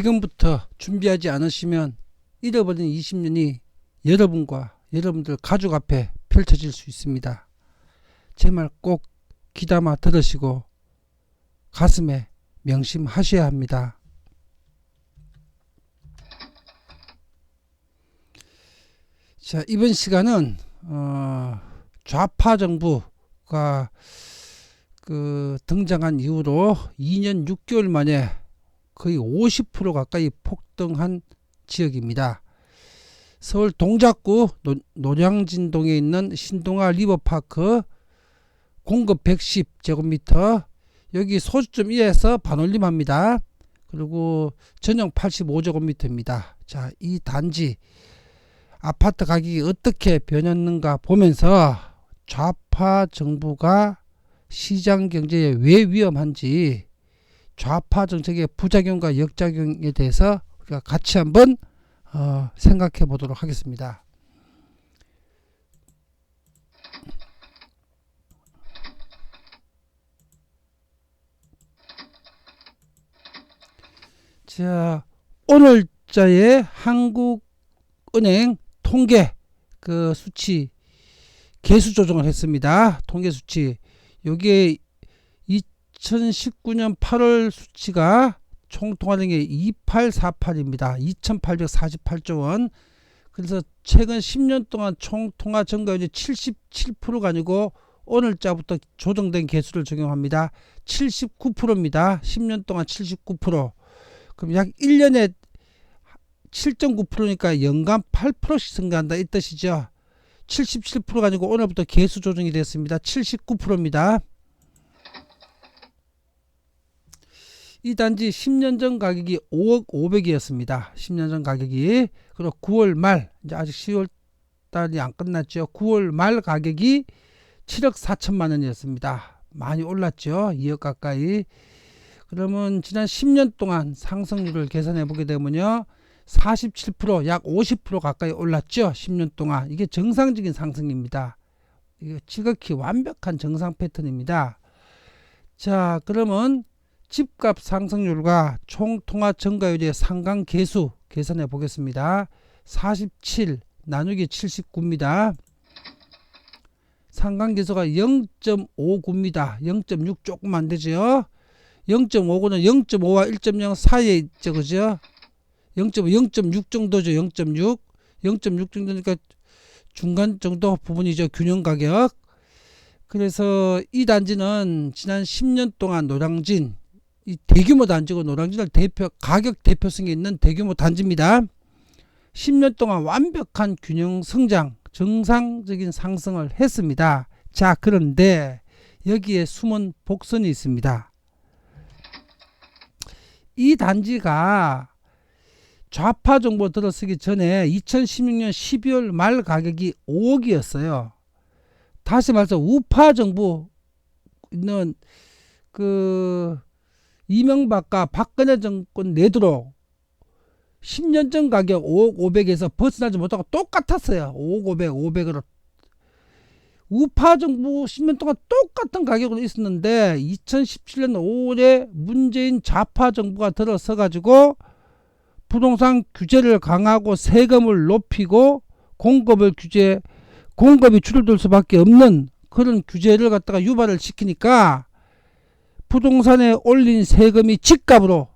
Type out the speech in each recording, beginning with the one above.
지금부터 준비하지 않으시면 잃어버린 20년이 여러분과 여러분들 가족 앞에 펼쳐질 수 있습니다. 제 말 꼭 귀담아 들으시고 가슴에 명심하셔야 합니다. 자, 이번 시간은 어, 좌파 정부가 그 등장한 이후로 2년 6개월 만에 거의 50% 가까이 폭등한 지역입니다. 서울 동작구 노, 노량진동에 있는 신동아 리버파크 공급 110제곱미터 여기 소주점 1에서 반올림합니다. 그리고 전용 85제곱미터입니다. 자, 이 단지 아파트 가격이 어떻게 변했는가 보면서 좌파 정부가 시장 경제에 왜 위험한지 좌파 정책의 부작용과 역작용에 대해서 우리가 같이 한번 어, 생각해 보도록 하겠습니다. 자, 오늘자의 한국은행 통계 그 수치 개수 조정을 했습니다. 통계 수치. 요게 2019년 8월 수치가 총 통화량이 2848입니다. 2848조 원. 그래서 최근 10년 동안 총 통화 증가율이 77%가 아니고 오늘자부터 조정된 개수를 적용합니다. 79%입니다. 10년 동안 79%. 그럼 약 1년에 7.9%니까 연간 8%씩 증가한다 이 뜻이죠. 77%가 아니고 오늘부터 개수 조정이 됐습니다. 79%입니다. 이 단지 10년 전 가격이 5억 500이었습니다. 10년 전 가격이 그리고 9월 말 이제 아직 10월 달이 안 끝났죠. 9월 말 가격이 7억 4천만 원이었습니다. 많이 올랐죠. 2억 가까이. 그러면 지난 10년 동안 상승률을 계산해 보게 되면요. 47%약 50% 가까이 올랐죠. 10년 동안. 이게 정상적인 상승입니다. 이게 지극히 완벽한 정상 패턴입니다. 자, 그러면 집값 상승률과 총 통화 증가율의 상강 계수 계산해 보겠습니다. 47 나누기 79입니다. 상강 계수가 0.59입니다. 0.6 조금 안 되죠. 0.59는 0.5와 1.0 사이에 있죠. 그죠? 0.5, 0.6 정도죠. 0.6. 0.6 정도니까 중간 정도 부분이죠. 균형 가격. 그래서 이 단지는 지난 10년 동안 노량진 이 대규모 단지고 노량진을 대표 가격 대표성이 있는 대규모 단지입니다. 10년 동안 완벽한 균형 성장, 정상적인 상승을 했습니다. 자, 그런데 여기에 숨은 복선이 있습니다. 이 단지가 좌파 정보 들어서기 전에 2016년 12월 말 가격이 5억이었어요. 다시 말해서 우파 정부는 그 이명박과 박근혜 정권 내도록 10년 전 가격 5억 500에서 벗어나지 못하고 똑같았어요. 5억 500, 500으로. 우파 정부 10년 동안 똑같은 가격으로 있었는데 2017년 5월에 문재인 좌파 정부가 들어서 가지고 부동산 규제를 강화하고 세금을 높이고 공급을 규제 공급이 줄어들 수밖에 없는 그런 규제를 갖다가 유발을 시키니까 부동산에 올린 세금이 집값으로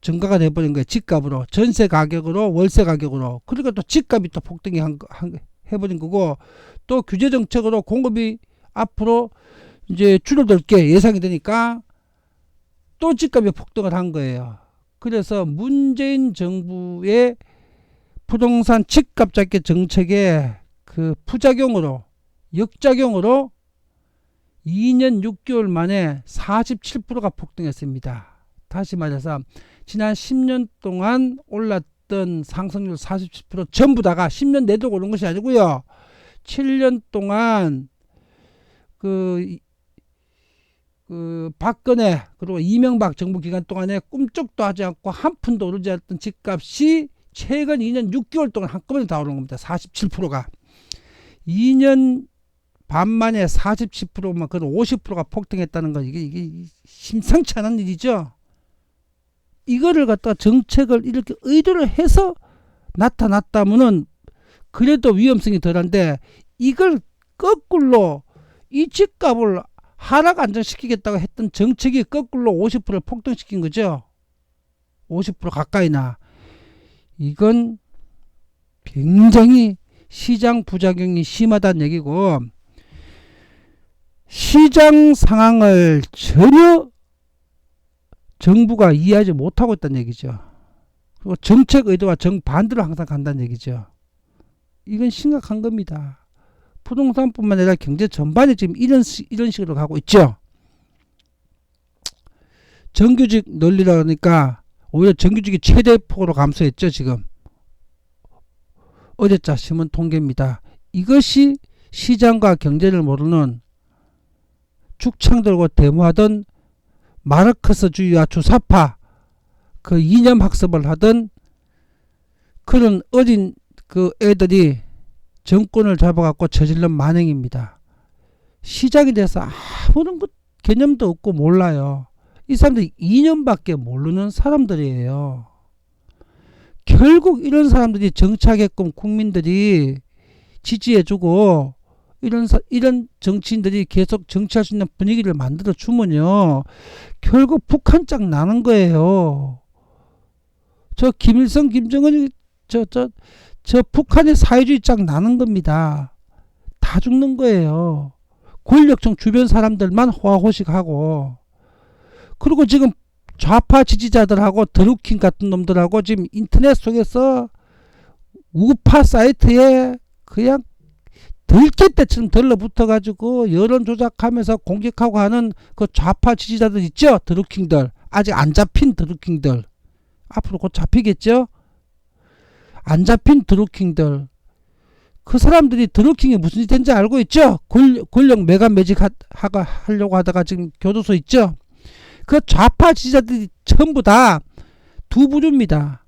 증가가 돼버린 거예요. 집값으로 전세 가격으로 월세 가격으로 그러니까 또 집값이 또 폭등이 한, 한, 해버린 거고 또 규제 정책으로 공급이 앞으로 이제 줄어들 게 예상이 되니까 또 집값이 폭등을 한 거예요. 그래서 문재인 정부의 부동산 집값 잡기 정책의 그 부작용으로 역작용으로 2년 6개월 만에 47%가 폭등했습니다. 다시 말해서 지난 10년 동안 올랐던 상승률 47% 전부 다가 10년 내도 오른 것이 아니고요. 7년 동안 그, 그 박근혜 그리고 이명박 정부 기간 동안에 꿈쩍도 하지 않고 한 푼도 오르지 않았던 집값이 최근 2년 6개월 동안 한꺼번에 다 오른 겁니다. 47%가. 2년 반 만에 47%만 그런 50%가 폭등했다는 거 이게 이게 심상치 않은 일이죠. 이거를 갖다가 정책을 이렇게 의도를 해서 나타났다면은 그래도 위험성이 덜한데 이걸 거꾸로 이 집값을 하락 안정시키겠다고 했던 정책이 거꾸로 50%를 폭등시킨 거죠. 50% 가까이나 이건 굉장히 시장 부작용이 심하다는 얘기고 시장 상황을 전혀 정부가 이해하지 못하고 있다는 얘기죠. 그리고 정책 의도와 정반대로 항상 간다는 얘기죠. 이건 심각한 겁니다. 부동산뿐만 아니라 경제 전반이 지금 이런 시- 이런 식으로 가고 있죠. 정규직 논리라 그러니까 오히려 정규직이 최대 폭으로 감소했죠 지금. 어제자 신문 통계입니다. 이것이 시장과 경제를 모르는 축창 들고 데모하던 마르크스주의와 주사파 그 이념 학습을 하던 그런 어린 그 애들이 정권을 잡아갖고 저질른 만행입니다. 시장에 대해서 아무런 것 개념도 없고 몰라요. 이 사람들이 2년밖에 모르는 사람들이에요. 결국 이런 사람들이 정착했끔 국민들이 지지해주고 이런 사, 이런 정치인들이 계속 정치할 수 있는 분위기를 만들어 주면요 결국 북한 짝 나는 거예요. 저 김일성, 김정은이 저 저 저 북한의 사회주의 짝 나는 겁니다. 다 죽는 거예요. 권력층 주변 사람들만 호화호식하고 그리고 지금 좌파 지지자들하고 드루킹 같은 놈들하고 지금 인터넷 속에서 우파 사이트에 그냥 들깨 때처럼 들러붙어 가지고 여론 조작하면서 공격하고 하는 그 좌파 지지자들 있죠? 드루킹들. 아직 안 잡힌 드루킹들. 앞으로 곧 잡히겠죠? 안 잡힌 드루킹들. 그 사람들이 드루킹이 무슨 짓 했는지 알고 있죠? 권, 권력 매각 매직 하, 하가 하려고 하다가 지금 교도소 있죠? 그 좌파 지지자들이 전부 다 두 부류입니다.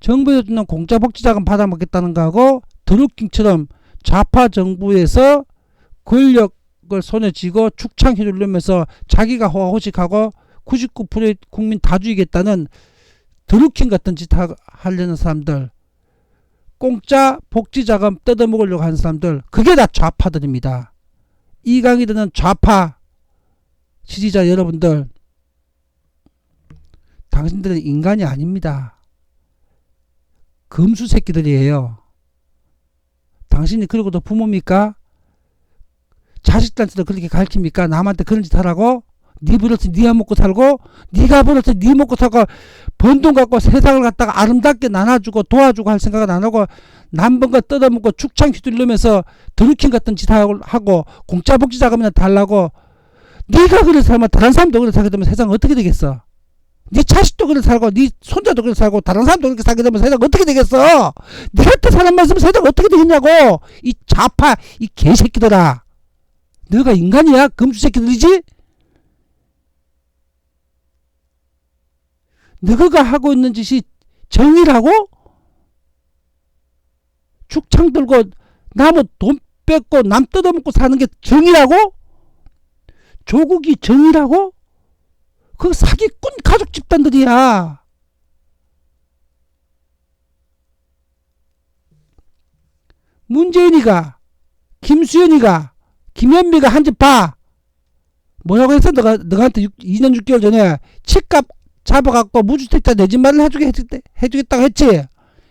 정부에서 주는 공짜 복지자금 받아먹겠다는 거하고 드루킹처럼 좌파 정부에서 권력을 손에 쥐고 축창 휘둘르면서 자기가 호화호식하고 99%의 국민 다 죽이겠다는 드루킹 같은 짓 하, 하려는 사람들 공짜 복지자금 뜯어먹으려고 하는 사람들 그게 다 좌파들입니다. 이강이 드는 좌파 지지자 여러분들 당신들은 인간이 아닙니다. 금수 새끼들이에요. 당신이 그러고도 부모입니까? 자식들한테도 그렇게 가르칩니까? 남한테 그런 짓 하라고? 네 버릇을 네가 먹고 살고 네가 버릇을 네 먹고 살고 번 돈 갖고 세상을 갖다가 아름답게 나눠주고 도와주고 할 생각은 안 하고 남번거 뜯어먹고 축창 휘둘르면서 드루킹 같은 짓 하고 공짜 복지 자금이나 달라고 네가 그래 살면 다른 사람도 그래 살게 되면 세상 어떻게 되겠어? 네 자식도 그렇게 살고 네 손자도 그렇게 살고 다른 사람도 그렇게 살게 되면 세상 어떻게 되겠어? 네 같은 사람만 있으면 세상 어떻게 되겠냐고 이 좌파 이 개새끼들아 너가 인간이야? 금수 새끼들이지? 너가 하고 있는 짓이 정의라고? 축창 들고 남의 돈 뺏고 남 뜯어먹고 사는 게 정의라고? 조국이 정의라고? 그 사기꾼 가족 집단들이야. 문재인이가 김수현이가 김현미가 한 집 봐. 뭐라고 했어? 너가 너한테 6, 2년 6개월 전에 집값 잡아갖고 무주택자 내 집 마련 해주게 해주, 해주겠다고 했지.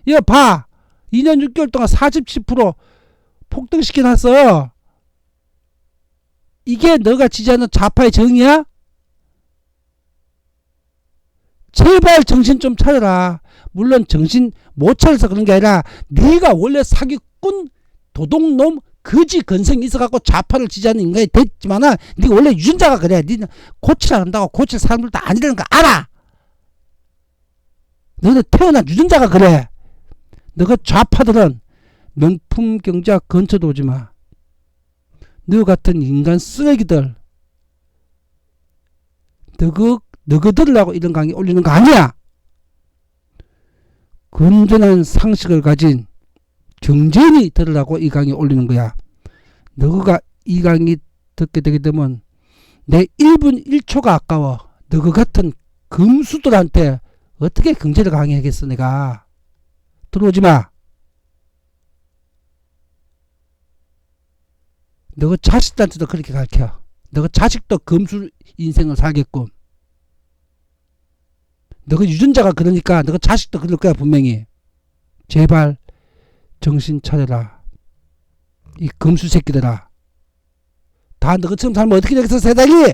이거 봐. 2년 6개월 동안 47% 폭등시켜놨어. 이게 너가 지지하는 좌파의 정의야? 제발 정신 좀 차려라. 물론 정신 못 차려서 그런 게 아니라 네가 원래 사기꾼 도둑놈 거지 근성이 있어갖고 좌파를 지지하는 인간이 됐지만은 네가 원래 유전자가 그래. 고칠 안 한다고 고칠 사람들도 아니라는 거 알아. 너는 태어난 유전자가 그래. 너가 좌파들은 명품 경제와 근처도 오지 마. 너 같은 인간 쓰레기들. 너그 너그 들으려고 이런 강의 올리는 거 아니야. 건전한 상식을 가진 경제인이 들으라고 이 강의 올리는 거야. 너가 이 강의 듣게 되게 되면 내 1분 1초가 아까워. 너그 같은 금수들한테 어떻게 경제를 강의하겠어 내가 들어오지 마 너가 자식들한테도 그렇게 가르쳐 너가 자식도 검술 인생을 살겠군 너가 유전자가 그러니까 너가 자식도 그럴 거야 분명히. 제발 정신 차려라. 이 검수 새끼들아. 다 너처럼 살면 어떻게 되겠어 세상이